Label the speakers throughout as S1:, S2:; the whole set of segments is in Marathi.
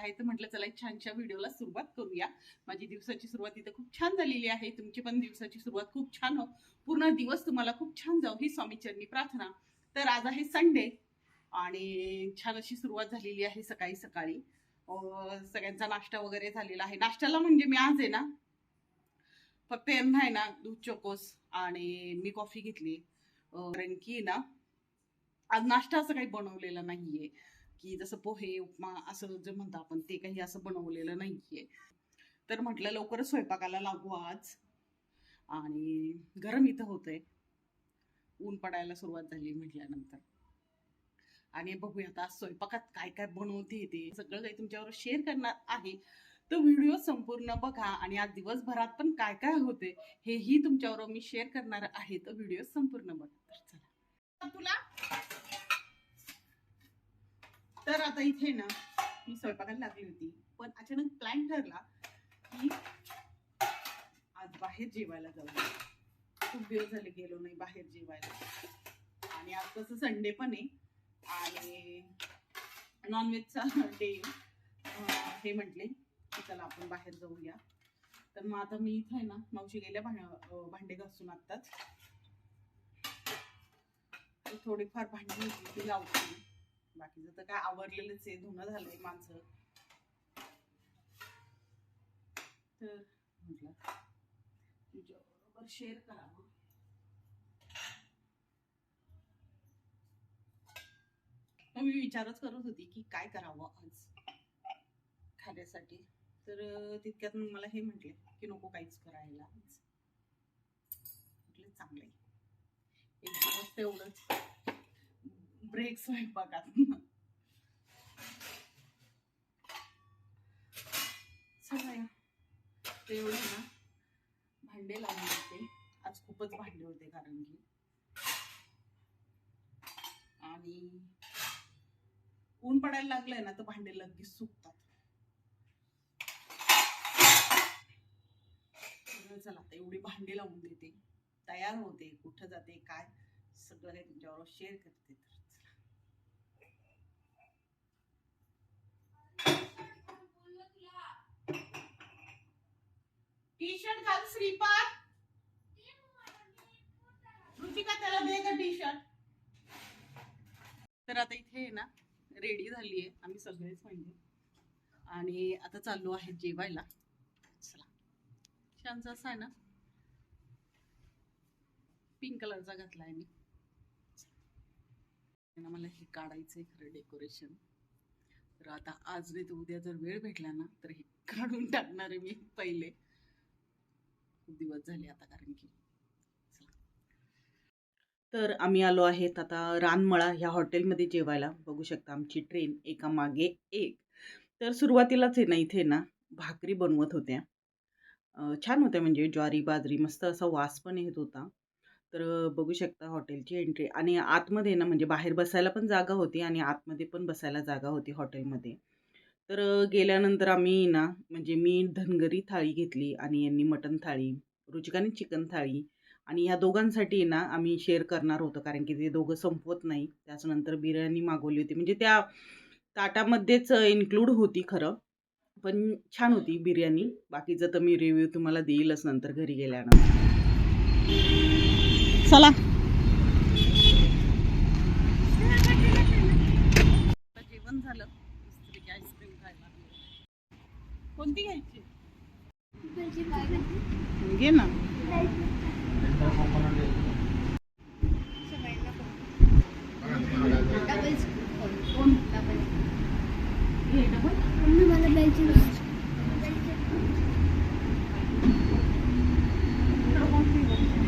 S1: आहे तर म्हटलं चला छानशा व्हिडिओला सुरुवात करूया. माझी दिवसाची सुरुवात इथं खूप छान झालेली आहे. तुमची पण दिवसाची सुरुवात खूप छान हो. पूर्ण दिवस तुम्हाला खूप छान जाऊ ही स्वामीचरणी प्रार्थना. तर आज आहे संडे आणि छान अशी सुरुवात झालेली आहे सकाळी सकाळी. सगळ्यांचा नाश्ता वगैरे झालेला आहे. नाश्त्याला म्हणजे मी आज आहे ना फक्त यांना आहे ना दूध चोकोस आणि मी कॉफी घेतली. कारण की ना आज नाश्ता असं काही बनवलेला नाहीये. की जसं पोहे उपमा असं जे म्हणतो आपण ते काही असं बनवलेलं नाहीये. तर म्हटलं लवकरच स्वयंपाकाला लागू आज. आणि गरम इथं होतंय. ऊन पडायला सुरुवात झाली म्हटल्यानंतर. आणि बघूया आता स्वयंपाकात काय काय बनवते ते. सगळं काही तुमच्यावर शेअर करणार आहे. तो व्हिडिओ संपूर्ण बघा आणि आज दिवसभरात पण काय काय होते हेही तुमच्यावर मी शेअर करणार आहे. तो व्हिडिओ संपूर्ण बघा. तर चला. तुला तर आता इथे ना मी स्वयंपाकाला लागली होती. पण अचानक प्लॅन ठरला की आज बाहेर जेवायला जाऊ खूप दिवस झाले गेलो नाही बाहेर जेवायला. आणि आज कसं संडे पण आहे. आणि नॉनव्हेजचा डे हे म्हटले की चला आपण बाहेर जाऊया. तर मग आता मी इथे आहे ना मावशी गेल्या भां भांडे घासून आत्ताच. थोडीफार भांडी होती ती लावते. बाकीचं तर काय आवरलेलंच आहे धुणं झालंय माझं तर म्हटलं तुमच्याबरोबर शेअर करावं. मग मी विचारच करत होती की काय करावं आज खाण्यासाठी. तर तितक्यात मग मला हे म्हटले की नको काहीच करायला आज. म्हटलं चांगलंय. एक दिवस तेवढंच. ब्रेक स्वयंपाकात. चला या. तेवढे ना भांडे लावून होते. आज खूपच भांडे होते कारण की. आणि ऊन पडायला लागलंय ना तर भांडे लगेच सुकतात. चला आता एवढी भांडी लावून देते. तयार होते कुठं जाते काय सगळं काही तुमच्यावर शेअर करते तर चला टी शर्ट घाल श्रीपाद. रुचिका त्याला दे का टी शर्ट तर आता इथे आहे ना रेडी झाली आहे आम्ही सगळेच म्हणजे आणि आता चाललो आहे जेवायला. चला. छानसा असा आहे ना पिंक कलरचा घातला आहे मी मला हे काढायचं आहे खरं डेकोरेशन तर आता आज नाही तर उद्या जर वेळ भेटला ना तर हे काढून टाकणार आहे मी पहिले. खूप दिवस झाले आता कारण की. चला. तर आम्ही आलो आहेत आता रानमळा ह्या हॉटेलमध्ये जेवायला. बघू शकता आमची ट्रेन एका मागे एक. तर सुरुवातीलाच आहे ना इथे ना भाकरी बनवत होत्या. छान होत्या म्हणजे ज्वारी बाजरी मस्त असा वास पण येत होता. तर बघू शकता हॉटेलची एंट्री. आणि आतमध्ये ना म्हणजे बाहेर बसायला पण जागा होती आणि आतमध्ये पण बसायला जागा होती हॉटेलमध्ये. तर गेल्यानंतर आम्ही ना म्हणजे मी धनगरी थाळी घेतली आणि यांनी मटण थाळी रुचिकाने चिकन थाळी आणि ह्या दोघांसाठी ना आम्ही शेअर करणार होतो. कारण की ते दोघं संपवत नाही. त्याच्यानंतर बिर्याणी मागवली होती. म्हणजे त्या ताटामध्येच इन्क्लूड होती खरं. पण छान होती बिर्याणी. बाकीचं तर मी रिव्ह्यू तुम्हाला देईलच नंतर घरी गेल्यानंतर चला जेवण झालं मस्तपैकी आईस्क्रीम खायला लागलो. कोणती घ्यायची घे ना कोण घे डबल इकडं कोणती घ्यायची?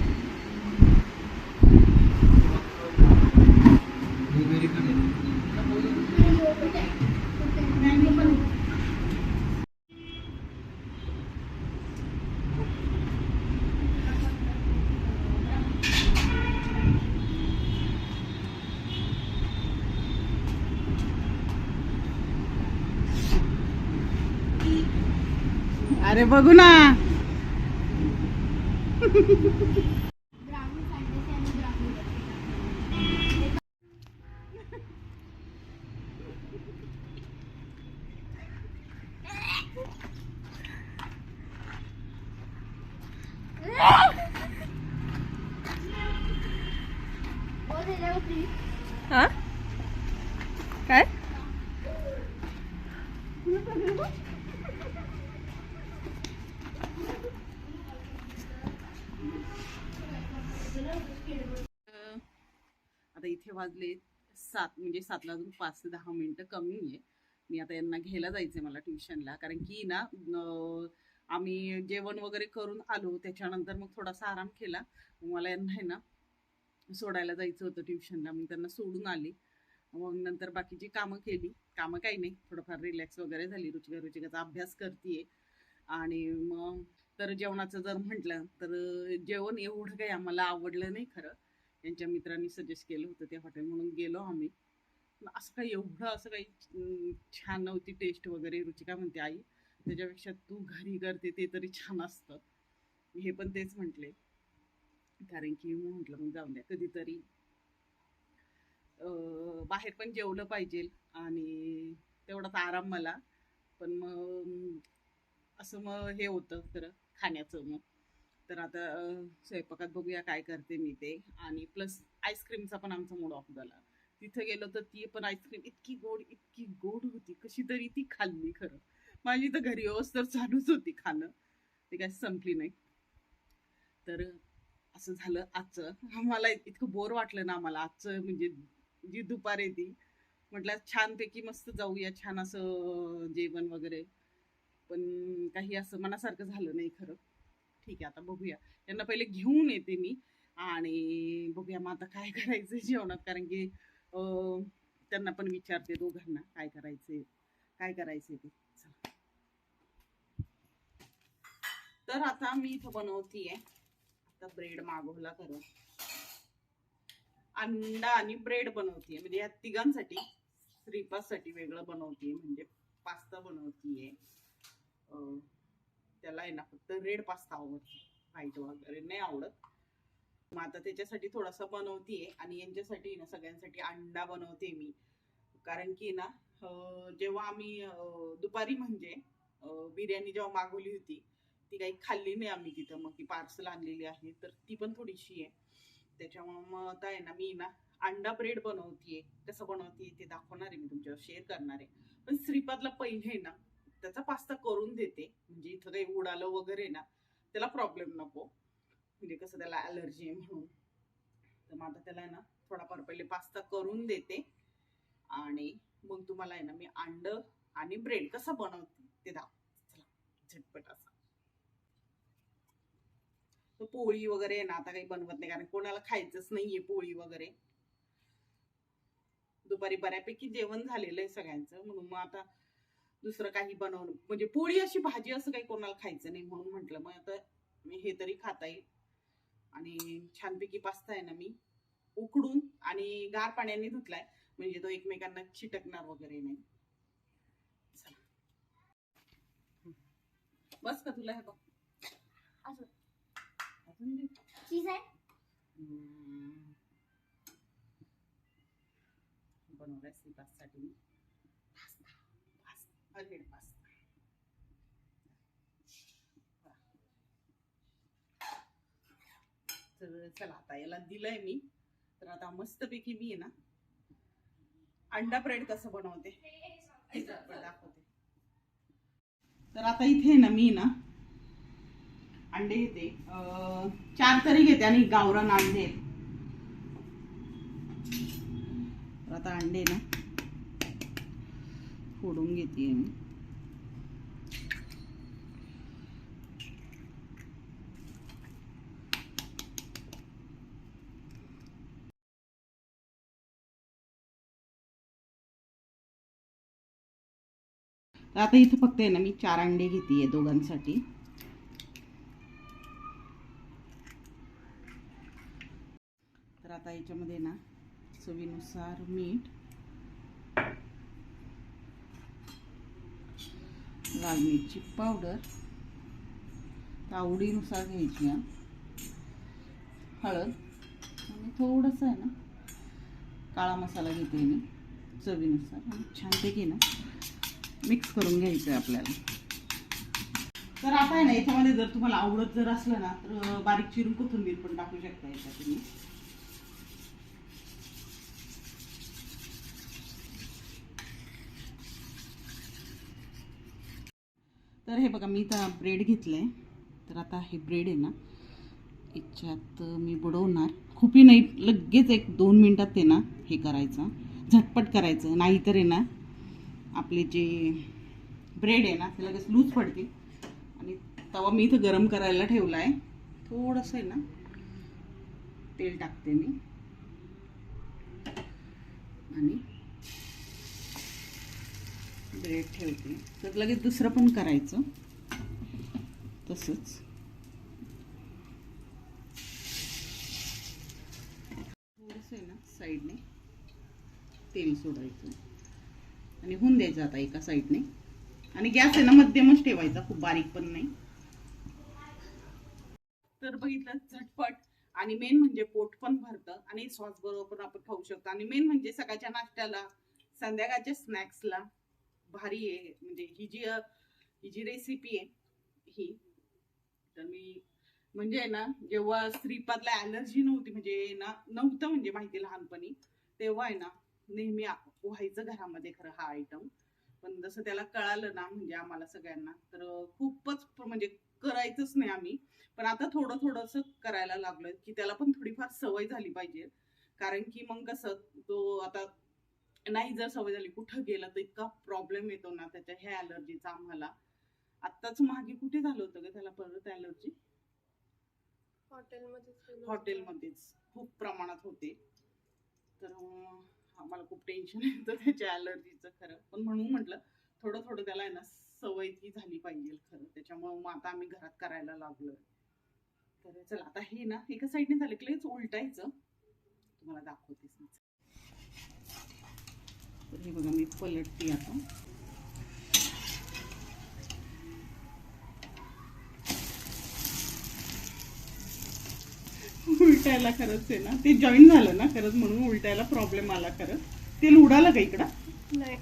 S1: मँगो पण आहे. अरे बघू ना
S2: हा काय
S1: अं, आता वाजले सात म्हणजे सातला अजून पाच ते दहा मिनिटं कमी आहे मी आता यांना घ्यायला जायचंय मला ट्युशनला कारण की ना आम्ही जेवण वगैरे करून आलो त्याच्यानंतर मग थोडासा आराम केला. मला यांना आहे ना सोडायला जायचं होतं ट्युशनला. मी त्यांना सोडून आली. मग नंतर बाकीची कामं केली. कामं काही नाही. थोडंफार रिलॅक्स वगैरे झाली. रुचिका रुचिकाचा अभ्यास करते आणि मग तर जेवणाचं जर म्हटलं तर जेवण एवढं काही आम्हाला आवडलं नाही खरं. यांच्या मित्रांनी सजेस्ट केलं होतं ते हॉटेल म्हणून गेलो आम्ही. असं काही एवढं असं काही छान नव्हती टेस्ट वगैरे. रुचिका म्हणते आई त्याच्यापेक्षा तू घरी करते ते तरी छान असतं. हे पण तेच म्हटले. कारण की मग म्हटलं मग जाऊन द्या कधीतरी. बाहेर पण जेवलं पाहिजे आणि तेवढाच आराम मला. पण मग असं मग हे होतं खरं खाण्याचं मग. तर आता स्वयंपाकात बघूया काय करते मी ते. आणि प्लस आईस्क्रीमचा पण आमचा मूड ऑफ झाला. तिथं गेलो तर ती पण आईस्क्रीम इतकी गोड इतकी गोड होती. कशी तरी ती खाल्ली खरं. माझी तर घरी तर चालूच होती खाणं. ते काय संपली नाही. तर असं झालं आजचं. आम्हाला इतकं बोर वाटलं ना आम्हाला. आजचं म्हणजे जी दुपार आहे ती म्हटलं छानपैकी मस्त जाऊया. छान असं जेवण वगैरे. पण काही असं मनासारखं झालं नाही खरं. ठीक आहे आता बघूया. त्यांना पहिले घेऊन येते मी. आणि बघूया मग आता काय करायचं जेवणात. कारण की त्यांना पण विचारते दोघांना काय करायचंय काय करायचंय ते. चला. तर आता मी इथं बनवतीये. आता ब्रेड मागवला खरं अंडा आणि ब्रेड बनवतीये. म्हणजे या तिघांसाठी श्रीपासाठी वेगळं बनवतीये. म्हणजे पास्ता बनवतीये. त्याला आहे ना फक्त रेड पास्ता आवडतो. व्हाईट वगैरे नाही आवडत. मग आता त्याच्यासाठी थोडासा बनवतीये आणि यांच्यासाठी ना सगळ्यांसाठी अंडा बनवते मी. कारण की ना जेव्हा आम्ही दुपारी म्हणजे बिर्याणी जेव्हा मागवली होती ती काही खाल्ली नाही आम्ही तिथं. मग ती पार्सल आणलेली आहे. तर ती पण थोडीशी आहे. त्याच्यामुळे मग आता आहे ना मी ना अंडा ब्रेड बनवतीये. कसं बनवतीये ते दाखवणार आहे मी तुमच्यावर. शेअर करणार आहे. पण श्रीपादला पहिले ना त्याचा पास्ता करून देते. म्हणजे इथं काही उडालं वगैरे ना त्याला प्रॉब्लेम नको. म्हणजे कसं त्याला ॲलर्जी आहे म्हणून. तर मग आता त्याला आहे ना थोडाफार पहिले पास्ता करून देते. आणि मग तुम्हाला आहे ना मी अंड आणि ब्रेड कसं बनवते ते दाखव चला झटपट असा. पोळी वगैरे आहे ना आता काही बनवत नाही कारण कोणाला खायचंच नाहीये पोळी वगैरे. दुपारी बऱ्यापैकी जेवण झालेलं आहे सगळ्यांचं. म्हणून मग आता दुसरं काही बनवणं. म्हणजे पोळी अशी भाजी असं काही कोणाला खायचं नाही म्हणून म्हटलं. मग आता मी हे तरी खाता येईल आणि छानपैकी पास्ता आहे ना मी. उकडून आणि गार पाण्याने धुतलाय. म्हणजे तो एकमेकांना चिटकणार वगैरे नाही. बस का तुला हे बघ.
S2: चीज आहे.
S1: बनवलाय श्रीपाससाठी मी. अलीड पास्ता तर चला आता याला दिलंय मी तर आता मस्तपैकी मी आहे ना अंडा ब्रेड कसं बनवते दाखवते तर आता इथे ना मी ना अंडे घेते अं, चार तरी घेते आणि गावरान अंडे तर आता अंडे ना फोडून घेते मी. तर आता इथं फक्त आहे ना मी चार अंडे घेते दोघांसाठी. तर आता याच्यामध्ये ना चवीनुसार मीठ लाल मिरची पावडर आवडीनुसार घ्यायची हा. हळद आणि थोडंसं आहे ना काळा मसाला घेते मी चवीनुसार आणि छानपैकी ना मिक्स करून घ्यायचं आहे आपल्याला. तर आता आहे ना याच्यामध्ये जर तुम्हाला आवडत जर असलं ना तर बारीक चिरून कोथिंबीर पण टाकू शकता याच्यात तुम्ही. तर हे बघा मी आता ब्रेड घेतलं आहे तर आता हे ब्रेड आहे ना याच्यात मी बुडवणार. खूपही नाही लगेच एक दोन मिनटात ते ना हे करायचं. झटपट करायचं नाहीतर आहे ना आपले जे ब्रेड आहे ना ते लगेच लूज पडतील. आणि तवा मी इथं गरम करायला ठेवला आहे थोडंसं आहे ना तेल टाकते मी. आणि ब्रेड ठेवते. तर लगेच दुसरं पण करायचं. तसंच. थोडंसं आहे ना साईडने तेल सोडायचं. आणि होऊन द्यायचं आता एका साईडने. आणि गॅस आहे ना मध्यमच ठेवायचा खूप बारीक पण नाही. तर बघितलं झटपट. आणि मेन म्हणजे पोट पण भरतं. आणि सॉस बरोबर पण आपण खाऊ शकतो. आणि मेन म्हणजे सकाळच्या नाश्त्याला संध्याकाळच्या स्नॅक्सला भारी आहे. म्हणजे ही जी ही जी रेसिपी आहे ही तर मी म्हणजे ना जेव्हा श्रीपादला ॲलर्जी नव्हती म्हणजे ना नव्हतं म्हणजे माहिती लहानपणी तेव्हा आहे ना नेहमी व्हायचं घरामध्ये खरं हा आयटम पण जसं त्याला कळालं ना म्हणजे आम्हाला सगळ्यांना तर खूपच म्हणजे करायचंच नाही आम्ही. पण आता थोडं थोडंसं करायला लागलोय की त्याला पण थोडीफार सवय झाली पाहिजे. कारण की मग कसं तो आता नाही जर सवय झाली कुठं गेला तर इतका प्रॉब्लेम येतो ना त्याच्या ह्या ॲलर्जीचा आम्हाला. आत्ताच मागे कुठे झालं होतं का त्याला परत ॲलर्जी
S2: हॉटेलमध्ये
S1: हॉटेलमध्येच. खूप प्रमाणात होते. तर आम्हाला खूप टेन्शन येतं त्याच्या ॲलर्जीचं खरं. पण म्हणून म्हटलं थोडं थोडं त्याला आहे ना सवय ती झाली पाहिजे खरं. त्याच्यामुळं मग आता आम्ही घरात करायला लागलोय. तर चला आता हे ना एका साईडने झालं की लगेच उलटायचं. तुम्हाला दाखवतेच तर हे बघा मी पलटते आता. उलटायला खरंच आहे ना ते जॉईन झालं ना खरंच म्हणून उलटायला प्रॉब्लेम आला खरंच. तेल उडालं का इकडं?
S2: नाही.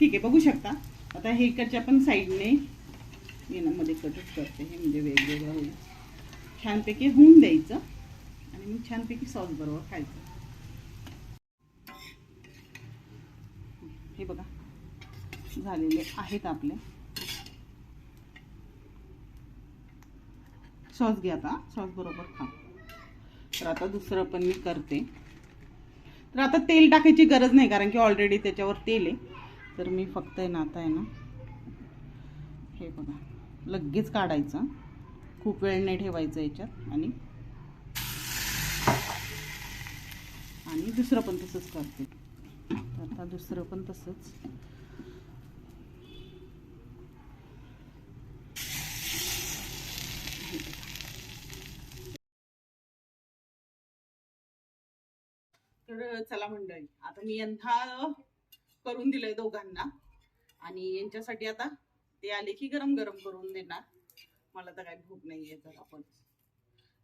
S1: ठीक आहे बघू शकता. आता हे इकडच्या पण साईडने येण्यामध्ये कटच करते हे म्हणजे वेगवेगळं होईल. छानपैकी होऊन द्यायचं आणि मग छानपैकी सॉस बरोबर खायचं हे बघा झालेले आहेत आपले. सॉस घ्या आता. सॉस बरोबर खा. तर आता दुसरं पण मी करते. तर आता तेल टाकायची गरज नाही कारण की ऑलरेडी त्याच्यावर तेल आहे. तर मी फक्त आहे ना आता आहे ना हे बघा. लगेच काढायचं. खूप वेळ नाही ठेवायचं याच्यात. आणि आणि दुसरं पण तसंच करते. तर आता दुसरं पण तसंच. तर चला मंडळी. आता मी यंदा करून दिलंय दोघांना. आणि यांच्यासाठी आता ते आले की गरम गरम करून देणार. मला तर काही भूक नाहीये तर आपण.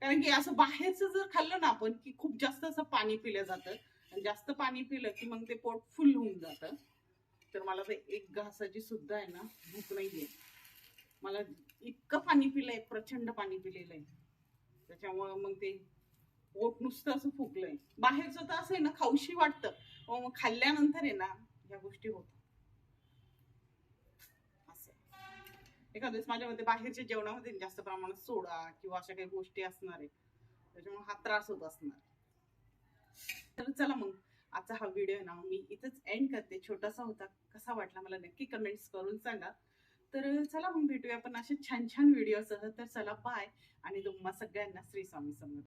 S1: कारण की असं बाहेरचं जर खाल्लं ना आपण की खूप जास्त असं पाणी पिलं जातं. आणि जास्त पाणी पिलं की मग ते पोट फुल होऊन जातं. तर मला ते एक घासाची सुद्धा आहे ना भूक नाहीये. मला इतकं पाणी पिलंय प्रचंड पाणी पिलेलं आहे. त्याच्यामुळं मग ते पोट नुसतं असं फुगलंय. बाहेरचं तर असं आहे ना खाऊशी वाटतं. हो, खाल्ल्यानंतर आहे ना या गोष्टी होतात. असं. एखाद्या माझ्या मते बाहेरच्या जेवणामध्ये जास्त प्रमाणात सोडा किंवा अशा काही गोष्टी असणार आहे त्याच्यामुळे हा त्रास होत असणार. तर चला मग आजचा हा व्हिडिओ ना मी इथंच एंड करते. छोटासा होता कसा वाटला मला नक्की कमेंट्स करून सांगा. तर चला मग भेटूया आपण असे छान छान व्हिडिओसह. तर चला बाय आणि तुम्हा सगळ्यांना श्री स्वामी समर्थ.